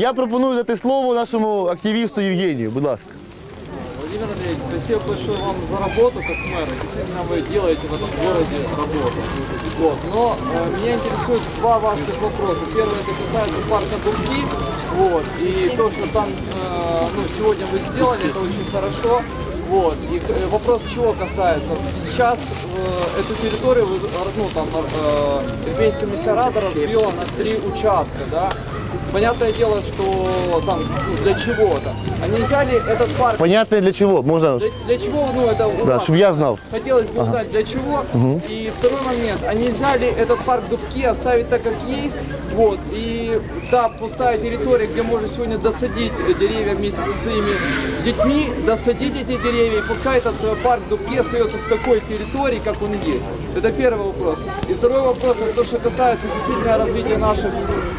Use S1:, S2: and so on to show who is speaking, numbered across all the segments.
S1: Я пропоную дати слово нашому активісту Євгенію. Будь ласка.
S2: Владимир Андреевич, спасибо большое вам за работу как мэра. Действительно, вы делаете в этом городе работу. Вот. Но э, меня интересует два важных вопроса. Первый это касается парка Дубки. Вот. И то, что там э, ну, сегодня вы сделали, это очень хорошо. Вот. И э, вопрос чего касается? Сейчас э, эту территорию вы, ну, там, э, Ирпенская міська рада разбила на три участка, да? Понятное дело, что там ну, для чего-то. Они взяли этот парк
S1: Понятно для чого? Можна.
S2: для, для чего, ну это вот
S1: Да, щоб я знав.
S2: Хотелось бы узнать для чего. И второй момент, они взяли этот парк Дубки, оставить так, как есть. Вот. И та пустая территория, где можно сегодня досадить деревья вместе со своими детьми, досадить эти деревья, и пускай этот э, парк Дубки остается в такой территории, как он есть. Это первый вопрос. И второй вопрос, это то, что касается действительно развития наших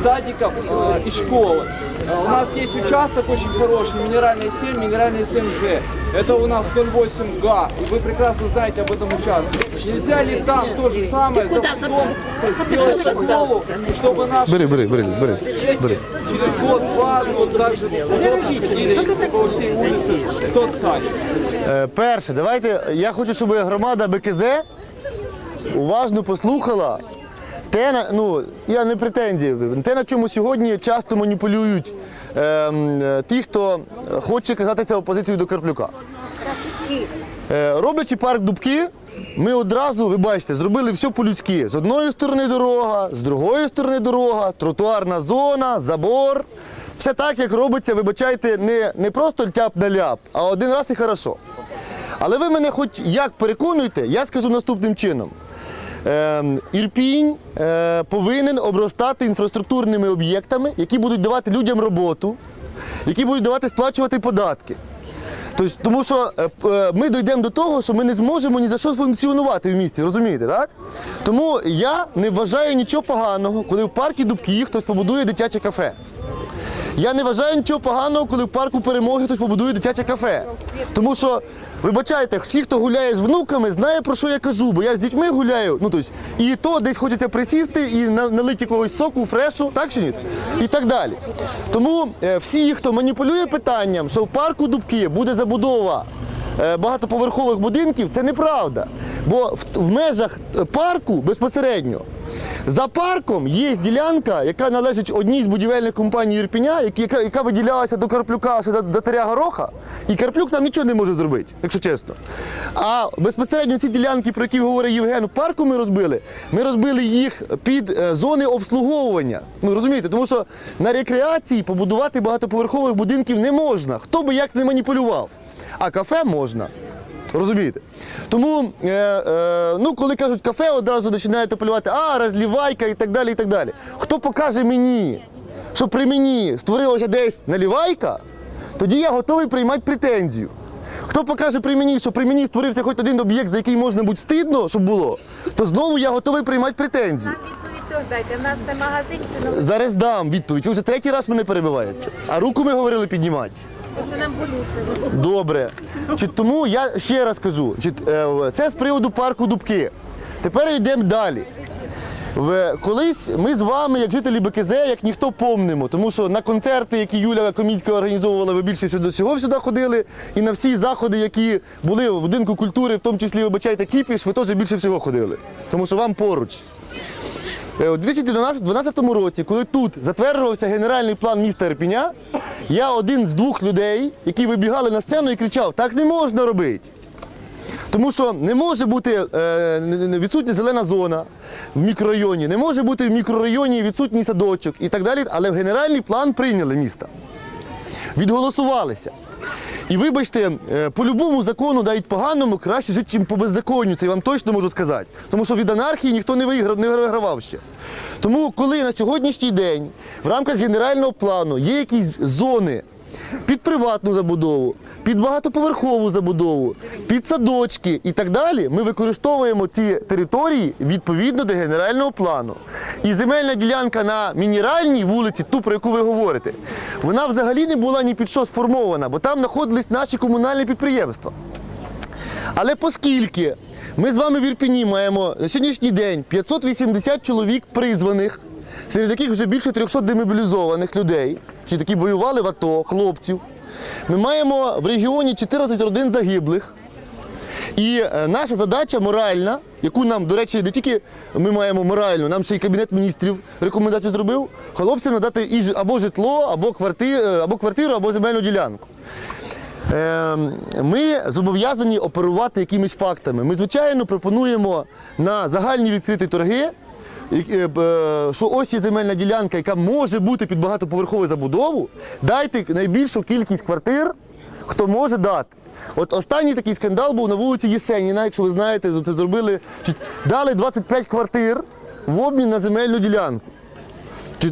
S2: садиков э, и школы. Э, У нас есть участок очень хороший, минеральный 7, минеральный 7G. Это у нас 08 га, и вы прекрасно знаете об этом участке. Нельзя ли там то же самое за судом сделать школу, чтобы наши
S1: Бери, бери, бери, бери.
S2: дети через год-два вот так же удобно ходили по всей улице в тот садик?
S1: Е, Перше, давайте. Я хочу, щоб громада БКЗ уважно послухала те, на- ну, я не претензії, те, на чому сьогодні часто маніпулюють ем, е, ті, хто хоче казатися опозицією до Карплюка. Е, роблячи парк Дубки, ми одразу, ви бачите, зробили все по-людськи. З одної сторони дорога, з другої сторони дорога, тротуарна зона, забор. Все так, як робиться, вибачайте, не, не просто тяп на ляп, а один раз і хорошо. Але ви мене хоч як переконуєте, я скажу наступним чином. Ем, Ірпінь е, повинен обростати інфраструктурними об'єктами, які будуть давати людям роботу, які будуть давати сплачувати податки. Тобто, тому що е, е, ми дійдемо до того, що ми не зможемо ні за що функціонувати в місті, розумієте, так? Тому я не вважаю нічого поганого, коли в парку Дубки хтось побудує дитяче кафе. Я не вважаю нічого поганого, коли в парку перемоги хтось побудує дитяче кафе. Тому що, вибачайте, всі, хто гуляє з внуками, знає про що я кажу, бо я з дітьми гуляю. Ну тобто, і то десь хочеться присісти і налити якогось соку, фрешу, так чи ні? І так далі. Тому е, всі, хто маніпулює питанням, що в парку Дубки буде забудова е, багатоповерхових будинків, це неправда. Бо в, межах е, парку безпосередньо за парком є ділянка, яка належить одній з будівельних компаній Ірпіня, яка, яка виділялася до Карплюка ще до, Таря Гороха, і Карплюк там нічого не може зробити, якщо чесно. А безпосередньо ці ділянки, про які говорить Євген, парку ми розбили, ми розбили їх під е, зони обслуговування. Ну розумієте, тому що на рекреації побудувати багатоповерхових будинків не можна, хто би як не маніпулював. А кафе можна. Розумієте? Тому, е, е, ну, коли кажуть кафе, одразу починають апелювати, а, розлівайка і так далі. і так далі. Хто покаже мені, що при мені створилася десь наливайка, тоді я готовий приймати претензію. Хто покаже при мені, що при мені створився хоч один об'єкт, за який можна бути стидно, щоб було, то знову я готовий приймати претензію.
S3: Дайте. У нас це магазин чи
S1: Зараз дам відповідь. Ви вже третій раз мене перебиваєте. А руку ми говорили піднімати.
S3: Це нам болюче.
S1: Добре. Чи тому я ще раз кажу, чи, е, це з приводу парку Дубки. Тепер йдемо далі. В, колись ми з вами, як жителі БКЗ, як ніхто помнимо, тому що на концерти, які Юля Коміцька організовувала, ви більше сюди всього сюди ходили, і на всі заходи, які були в будинку культури, в тому числі вибачайте кіпіш, ви теж більше всього ходили, тому що вам поруч. Е, У 2012 році, коли тут затверджувався генеральний план міста Ірпіня, я один з двох людей, які вибігали на сцену і кричав: так не можна робити. Тому що не може бути е, відсутня зелена зона в мікрорайоні, не може бути в мікрорайоні відсутній садочок і так далі, але в генеральний план прийняли міста. Відголосувалися. І вибачте, е, по любому закону, навіть поганому, краще жити, ніж по беззаконню, це я вам точно можу сказати. Тому що від анархії ніхто не виграв, не вигравав ще. Тому, коли на сьогоднішній день в рамках генерального плану є якісь зони під приватну забудову, під багатоповерхову забудову, під садочки і так далі, ми використовуємо ці території відповідно до генерального плану. І земельна ділянка на мінеральній вулиці, ту, про яку ви говорите, вона взагалі не була ні під що сформована, бо там знаходились наші комунальні підприємства. Але оскільки ми з вами в Ірпіні маємо на сьогоднішній день 580 чоловік призваних, серед яких вже більше 300 демобілізованих людей, чи які воювали в АТО, хлопців. Ми маємо в регіоні 14 родин загиблих. І е, наша задача моральна, яку нам, до речі, не тільки ми маємо моральну, нам ще й Кабінет міністрів рекомендацію зробив, хлопцям надати або житло, або квартиру, або, квартиру, або земельну ділянку. Е, Ми зобов'язані оперувати якимись фактами. Ми, звичайно, пропонуємо на загальні відкриті торги, е, е, що ось є земельна ділянка, яка може бути під багатоповерхову забудову. Дайте найбільшу кількість квартир, хто може дати. От останній такий скандал був на вулиці Єсеніна, якщо ви знаєте, це зробили. Дали 25 квартир в обмін на земельну ділянку.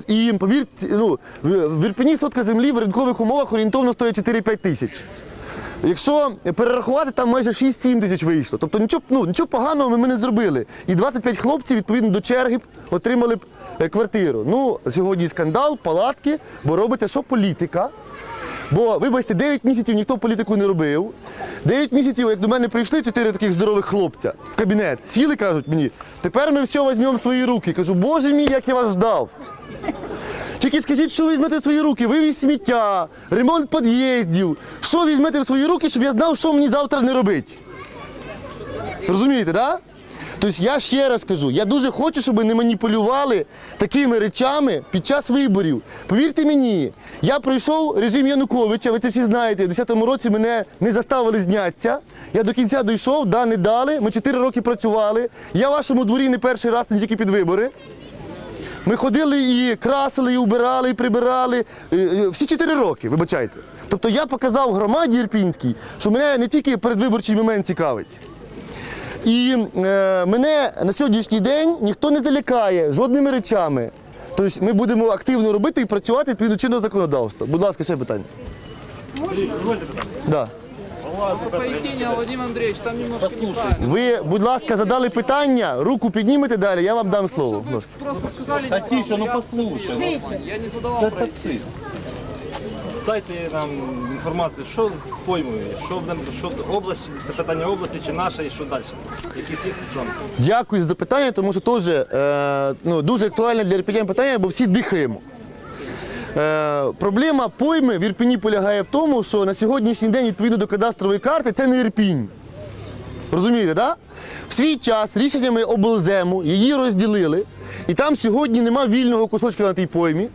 S1: І повірте, ну, в Ірпені сотка землі в ринкових умовах орієнтовно стоїть 4-5 тисяч. Якщо перерахувати, там майже 6-7 тисяч вийшло. Тобто нічого, ну, нічого поганого ми, не зробили. І 25 хлопців, відповідно до черги, отримали б е, квартиру. Ну, сьогодні скандал, палатки, бо робиться що політика. Бо, вибачте, 9 місяців ніхто політику не робив. 9 місяців, як до мене прийшли чотири таких здорових хлопця в кабінет, сіли, кажуть мені, тепер ми все візьмемо в свої руки. Кажу, боже мій, як я вас ждав. Тільки скажіть, що візьмете в свої руки? Вивіз сміття, ремонт під'їздів. Що візьмете в свої руки, щоб я знав, що мені завтра не робити? Розумієте, так? Да? Тобто я ще раз кажу, я дуже хочу, щоб не маніпулювали такими речами під час виборів. Повірте мені, я пройшов режим Януковича, ви це всі знаєте. В 10-му році мене не заставили знятися. Я до кінця дійшов, да, не дали. Ми 4 роки працювали. Я в вашому дворі не перший раз, не тільки під вибори. Ми ходили і красили, і убирали, і прибирали. Е, е, Всі чотири роки, вибачайте. Тобто я показав громаді Ірпінській, що мене не тільки передвиборчий момент цікавить. І е, мене на сьогоднішній день ніхто не залякає жодними речами. Тобто ми будемо активно робити і працювати відповідно чинного законодавства. Будь ласка, ще питання. Можна? Да.
S2: Пояснение, Владимир Андреевич, там немножко неправильно.
S1: Ви, будь ласка, задали питання, руку піднімете далі, я вам дам слово. Будь ласка.
S2: Просто сказали...
S4: Та тише, ну
S2: я-
S4: послухай.
S2: Я не задавал
S4: Це таксист. Дайте нам інформацію, що з поймою, що в нам, що область, це питання області чи наше, і що далі. Якісь є плани?
S1: Дякую за запитання, тому що теж е, ну, дуже актуальне для ірпінян питання, бо всі дихаємо. Е, проблема пойми в Ірпіні полягає в тому, що на сьогоднішній день, відповідно до кадастрової карти, це не Ірпінь. Розумієте, так? В свій час рішеннями облзему її розділили, і там сьогодні нема вільного кусочка на тій поймі.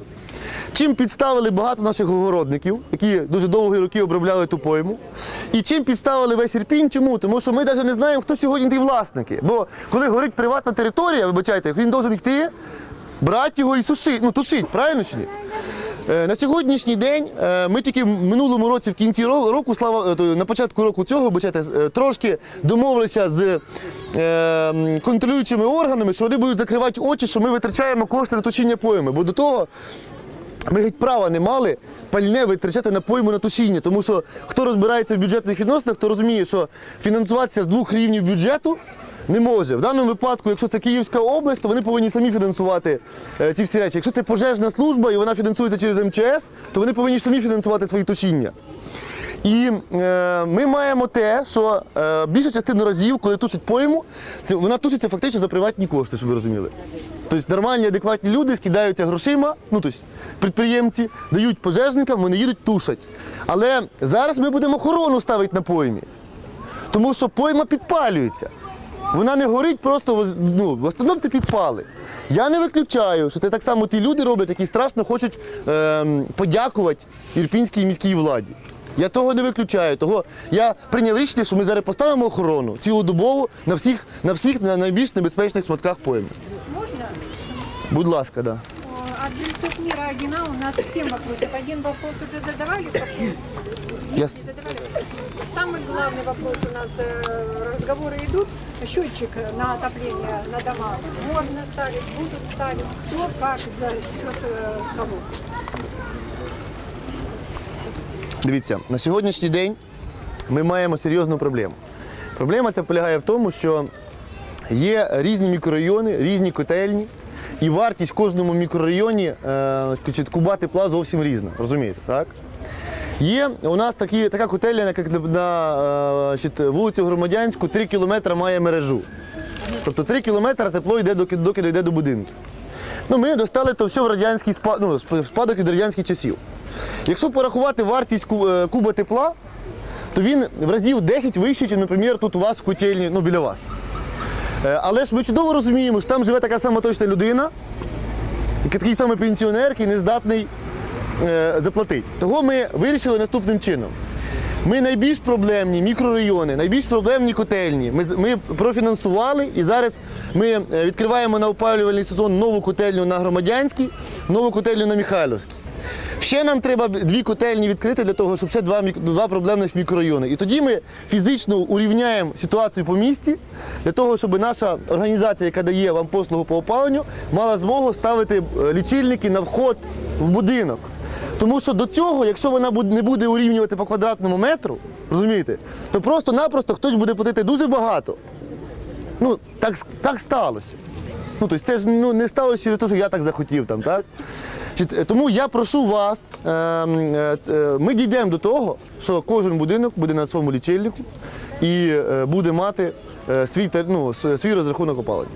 S1: Чим підставили багато наших огородників, які дуже довгі роки обробляли ту пойму. І чим підставили весь Ірпінь? Чому? Тому що ми навіть не знаємо, хто сьогодні ті власники. Бо коли горить приватна територія, вибачайте, він має йти, брати його і сушити, ну тушить, правильно чи ні? Е, На сьогоднішній день е, ми тільки в минулому році, в кінці ро- року, слава е, на початку року цього, вибачайте, е, трошки домовилися з контролюючими органами, що вони будуть закривати очі, що ми витрачаємо кошти на точіння пойми. Бо до того ми геть права не мали пальне витрачати на пойму на тушіння, тому що хто розбирається в бюджетних відносинах, то розуміє, що фінансуватися з двох рівнів бюджету не може. В даному випадку, якщо це Київська область, то вони повинні самі фінансувати е, ці всі речі. Якщо це пожежна служба і вона фінансується через МЧС, то вони повинні самі фінансувати свої тушіння. І е, ми маємо те, що е, більша частина разів, коли тушать пойму, це вона тушиться фактично за приватні кошти, щоб ви розуміли. Тобто нормальні, адекватні люди скидаються грошима, ну тобто підприємці, дають пожежникам, вони їдуть тушать. Але зараз ми будемо охорону ставити на поймі, тому що пойма підпалюється. Вона не горить просто ну, в основному це підпали. Я не виключаю, що це так само ті люди роблять, які страшно хочуть ем, подякувати ірпінській міській владі. Я того не виключаю. Того я прийняв рішення, що ми зараз поставимо охорону цілодобову на всіх, на всіх на найбільш небезпечних шматках пойми.
S3: Можна?
S1: Будь ласка, да
S3: От жильцов мира Агина у нас 7 вопросов. Один вопрос уже задавали? какой?
S1: Я...
S3: Не задавали? Самый главный вопрос у нас, э, разговоры идут. Счетчик на отопление на дома можно ставить, будут ставить. Кто, как, за счет э, кого?
S1: Дивіться, на сьогоднішній день ми маємо серйозну проблему. Проблема ця полягає в тому, що є різні мікрорайони, різні котельні, і вартість в кожному мікрорайоні е, куба тепла зовсім різна. Розумієте, так? Є у нас такі, така котельня, як на, на е, вулицю Громадянську, 3 кілометри має мережу. Тобто 3 кілометри тепло йде, доки, доки дійде до будинків. Ну, ми достали то все в радянський спад, ну, спадок від радянських часів. Якщо порахувати вартість е, куба тепла, то він в разів 10 вищий, ніж, наприклад, тут у вас в котельні, ну біля вас. Е, Але ж ми чудово розуміємо, що там живе така сама точна людина, такий самий пенсіонер, який не здатний е, заплатити. Того ми вирішили наступним чином. Ми найбільш проблемні мікрорайони, найбільш проблемні котельні. Ми, ми профінансували і зараз ми е, відкриваємо на опалювальний сезон нову котельню на Громадянській, нову котельню на Михайлівській. Ще нам треба дві котельні відкрити для того, щоб ще два, два проблемних мікрорайони. І тоді ми фізично урівняємо ситуацію по місті для того, щоб наша організація, яка дає вам послугу по опаленню, мала змогу ставити е, лічильники на вход в будинок. Тому що до цього, якщо вона не буде урівнювати по квадратному метру, розумієте, то просто-напросто хтось буде платити дуже багато. Ну, так, так сталося. Ну, тобто це ж ну, не сталося через те, що я так захотів там, так? Е, Тому я прошу вас, е, е, е, ми дійдемо до того, що кожен будинок буде на своєму лічильнику і е, буде мати е, свій, ну, свій розрахунок опалення.